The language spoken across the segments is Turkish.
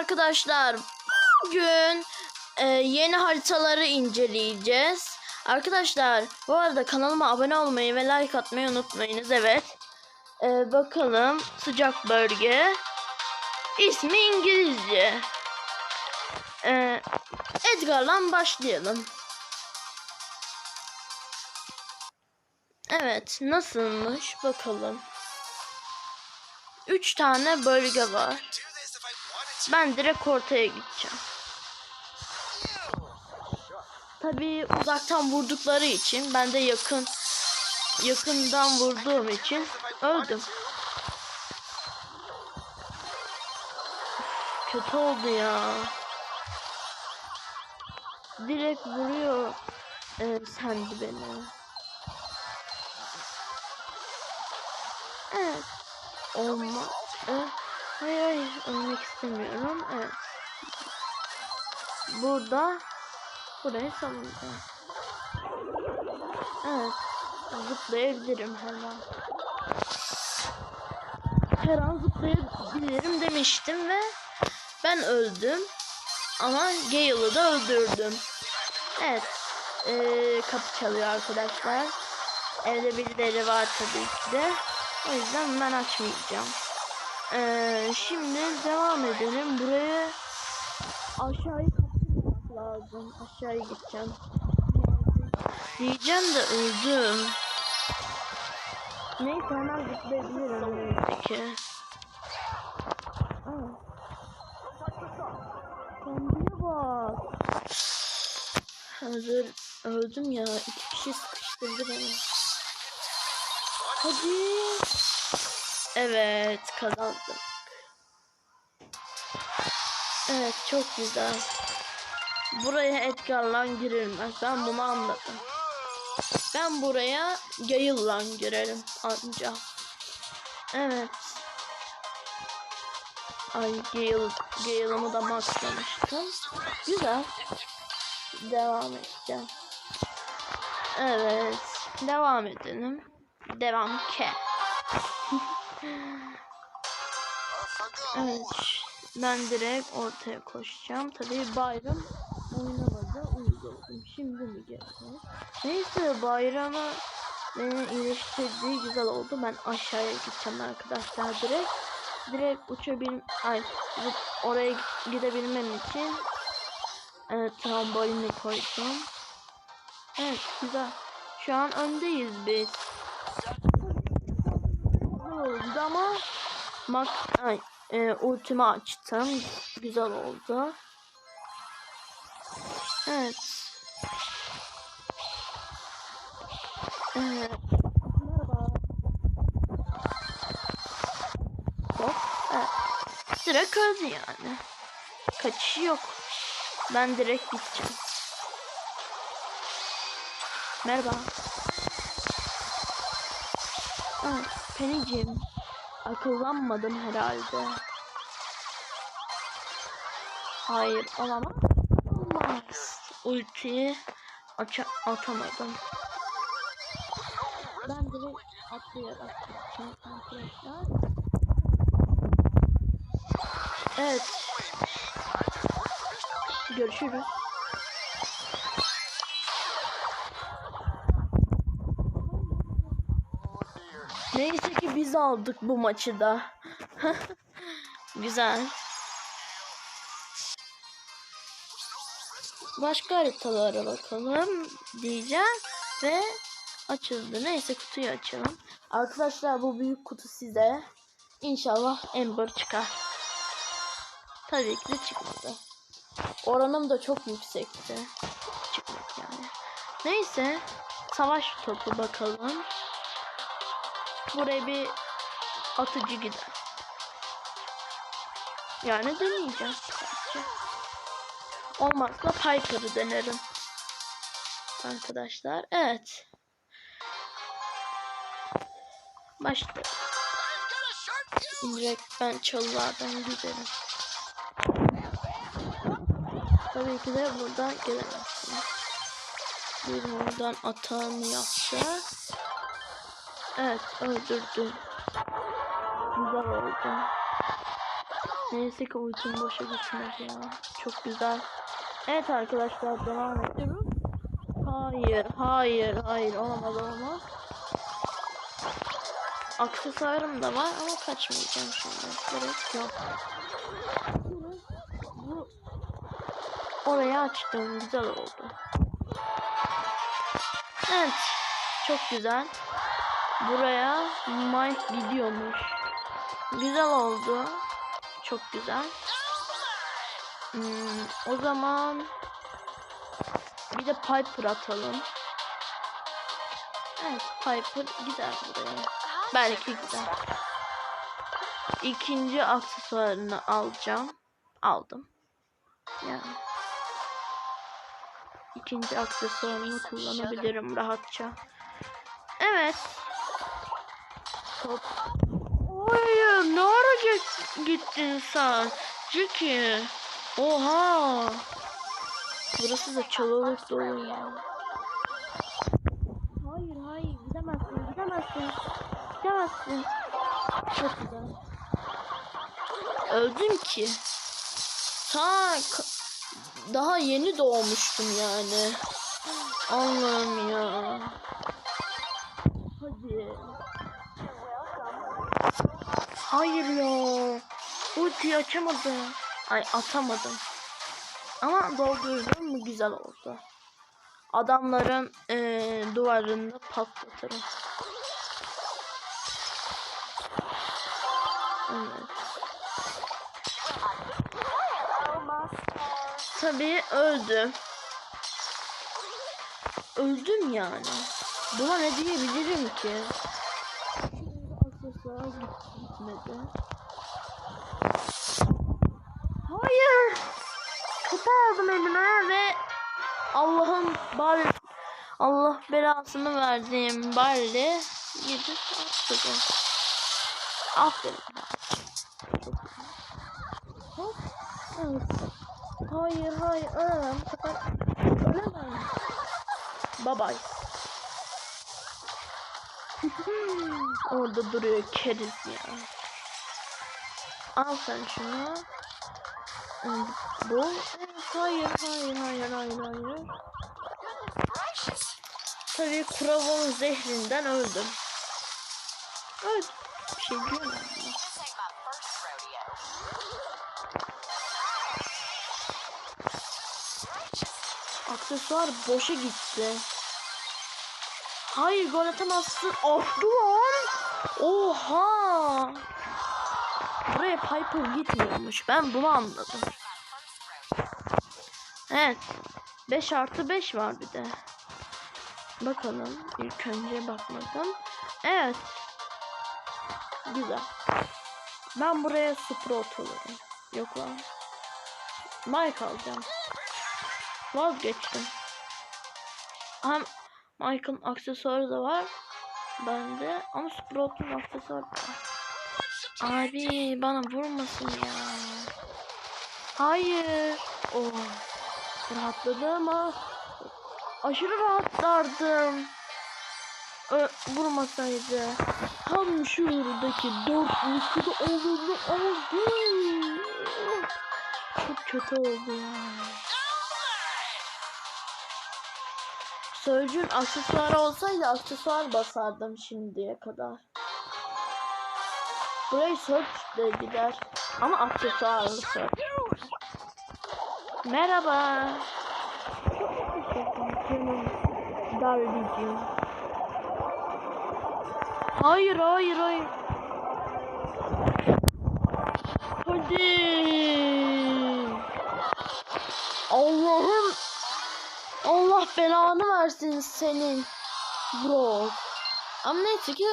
arkadaşlar. Bugün e, yeni haritaları inceleyeceğiz. Arkadaşlar bu arada kanalıma abone olmayı ve like atmayı unutmayınız. Evet. E, bakalım sıcak bölge. İsmi İngilizce. E, Edgar'la başlayalım. Evet nasılmış bakalım. Üç tane bölge var. Ben direkt ortaya gideceğim. Tabii uzaktan vurdukları için ben de yakın yakından vurduğum için öldüm. Kötü oldu ya. Direkt vuruyor e, sendi beni. Evet. Olma. E, hayır hayır ölmek istemiyorum. Evet. Burada burayı savunacağım. Evet. Zıplayabilirim her an. Her an zıplayabilirim demiştim ve ben öldüm. Ama Gale'ı da öldürdüm. Evet. Ee, kapı çalıyor arkadaşlar. Evde birileri var tabii ki de. O yüzden ben açmayacağım. Ee, şimdi devam edelim. Buraya aşağıyı kapatmak lazım. Aşağıya gideceğim. Diyeceğim de öldüm. Neyse hemen zıplayabilirim neyse ki. Aa. Zombiye bak. Hazır öldüm ya. İki kişi sıkıştırdı beni. Hadi. Evet kazandık. Evet çok güzel. Buraya Edgar'la girilmez. Ben bunu anladım. Ben buraya Gale'la girerim anca. Evet. Ay Gale, Gale'ımı da maxlamıştım. Güzel. Devam edeceğim. Evet. Devam edelim. Devam ke. Evet. Ben direkt ortaya koşacağım. Tabii bayram oynamadı. Uyuz oldum. Şimdi mi geldi? Neyse bayramı beni iyileştirdiği güzel oldu. Ben aşağıya gideceğim arkadaşlar direkt. Direkt uçabil... Ay oraya gidebilmem için Evet trambolini koydum. Evet güzel. Şu an öndeyiz biz. Oldu ama mak ay e, ultimi açtım. Güzel oldu. Evet. Evet. Merhaba. Hop. Evet. Direkt öldü yani. Kaçışı yok. Ben direkt gideceğim. Merhaba. Evet, Penny'cim. Akıllanmadım herhalde. Hayır, olamaz. Olmaz. Ultiyi aça atamadım. Ben direkt atlayarak arkadaşlar. Evet. Görüşürüz. Biz aldık bu maçı da. Güzel. Başka haritalara bakalım diyeceğim ve açıldı. Neyse kutuyu açalım. Arkadaşlar bu büyük kutu size. İnşallah Ember çıkar. Tabii ki de çıkmadı. Oranım da çok yüksekti. Çıkmak yani. Neyse. Savaş topu bakalım. Buraya bir atıcı gider. Yani deneyeceğim. Olmazsa Piper'ı denerim. Arkadaşlar. Evet. Başlayalım. Direkt ben çalılardan giderim. Tabii ki de buradan gelemezsiniz. Bir oradan atağını yaptı. Evet öldürdü. Güzel oldu. Neyse ki ultim boşa gitmedi ya. Çok güzel. Evet arkadaşlar devam ediyoruz. Hayır, hayır, hayır. Olmaz, olmaz. Aksesuarım da var ama kaçmayacağım şimdi. Gerek yok. Bu orayı açtım. Güzel oldu. Evet. Çok güzel. Buraya Mike gidiyormuş. Güzel oldu. Çok güzel. Hmm, o zaman bir de Piper atalım. Evet Piper gider buraya. Belki gider. İkinci aksesuarını alacağım. Aldım. Yani. İkinci aksesuarımı kullanabilirim rahatça. Evet. Top. Hayır, ne ara git- gittin sen? Jackie. Oha. Burası da çalılık dolu ya. Hayır, hayır, gidemezsin, gidemezsin. Gidemezsin. Çok güzel. Öldüm ki. Ta daha yeni doğmuştum yani. Allah'ım ya. Hayır ya. Ulti açamadım. Ay atamadım. Ama doldurdum mu güzel oldu. Adamların eee, duvarını patlatırım. Evet. Tabii öldüm. Öldüm yani. Buna ne diyebilirim ki? Git- gitmedi. Hayır. Kupa aldım elime ve Allah'ın bari Allah belasını verdiğim bari gidip attı. Aferin. Hayır hayır ölemem. Ölemem. Bye bye. Orada duruyor keriz ya. Al sen şunu. Bu. Hayır hayır hayır hayır hayır. Tabii Kuravon zehrinden öldüm. Evet. Bir şey buna. Aksesuar boşa gitti. Hayır gol atamazsın. Of lan. Oha. Buraya Piper gitmiyormuş. Ben bunu anladım. Evet. 5 artı 5 var bir de. Bakalım. İlk önce bakmadım. Evet. Güzel. Ben buraya Sprout olurum. Yok lan. Mike alacağım. Vazgeçtim. Hem Mike'ın aksesuarı da var. Bende ama Sprout'un aksesuarı da var. Abi bana vurmasın ya. Hayır. Oh. Rahatladım ama aşırı rahatlardım. Ö, vurmasaydı. Tam şuradaki dört vuruşu olduğunu aldım. Çok kötü oldu ya. Sörcün aksesuarı olsaydı aksesuar basardım şimdiye kadar. Burayı Surge de gider. Ama aksesuarlı Surge. Merhaba. Darlicim. Hayır hayır hayır. Hadi. Allah'ım. Allah belanı versin senin. Bro. Ama neyse ki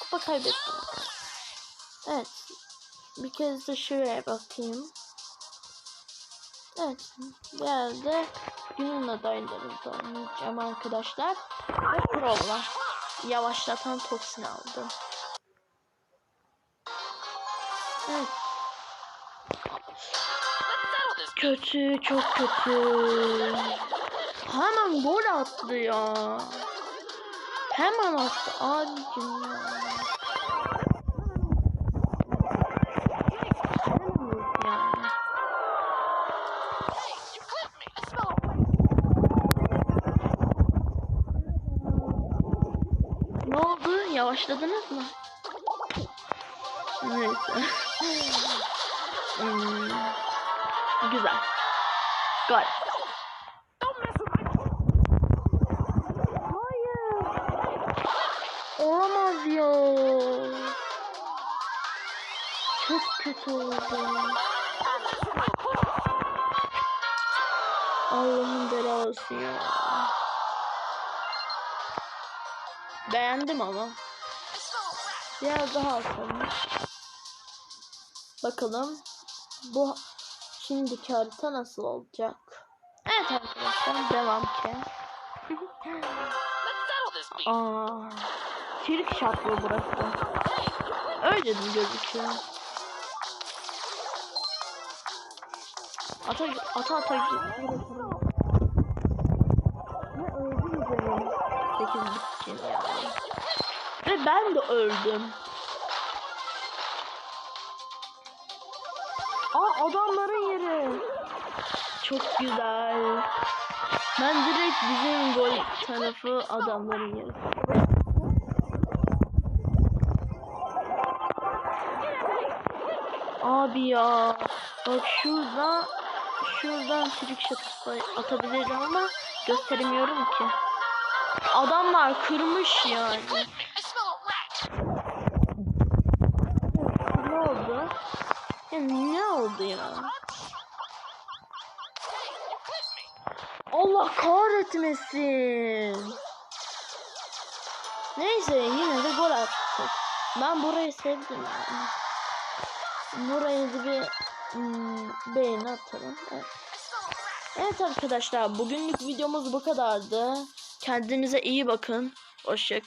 kupa kaybettim. Evet. Bir kez de şuraya bakayım. Evet. Yerde günün adaylarında oynayacağım arkadaşlar. Ve Crow'la. Yavaşlatan toksin aldım. Evet. Kötü, çok kötü. Hemen gol attı ya. Hemen attı abicim ya. Ne oldu? Yavaşladınız mı? Neyse. hmm. Güzel. Gol. Oldu. Allah'ın belası ya. Beğendim ama. Biraz daha atalım. Bakalım. Bu şimdiki harita nasıl olacak? Evet arkadaşlar devam ki. Aa, Kirik şaplı burası. Öyle mi gözüküyor? Ata ata ata. Ne öldüm canım. 8 için yani. Ve ben de öldüm. Aa adamların yeri. Çok güzel. Ben direkt bizim gol tarafı adamların yeri. Abi ya. Bak şurada şuradan trick shot atabilirim ama gösteremiyorum ki. Adamlar kırmış yani. Ne oldu? Ya ne oldu ya? Allah kahretmesin. Neyse yine de gol attık. Ben burayı sevdim yani. Buraya da bir hmm, beğeni atalım. Evet. evet arkadaşlar bugünlük videomuz bu kadardı. Kendinize iyi bakın. Hoşça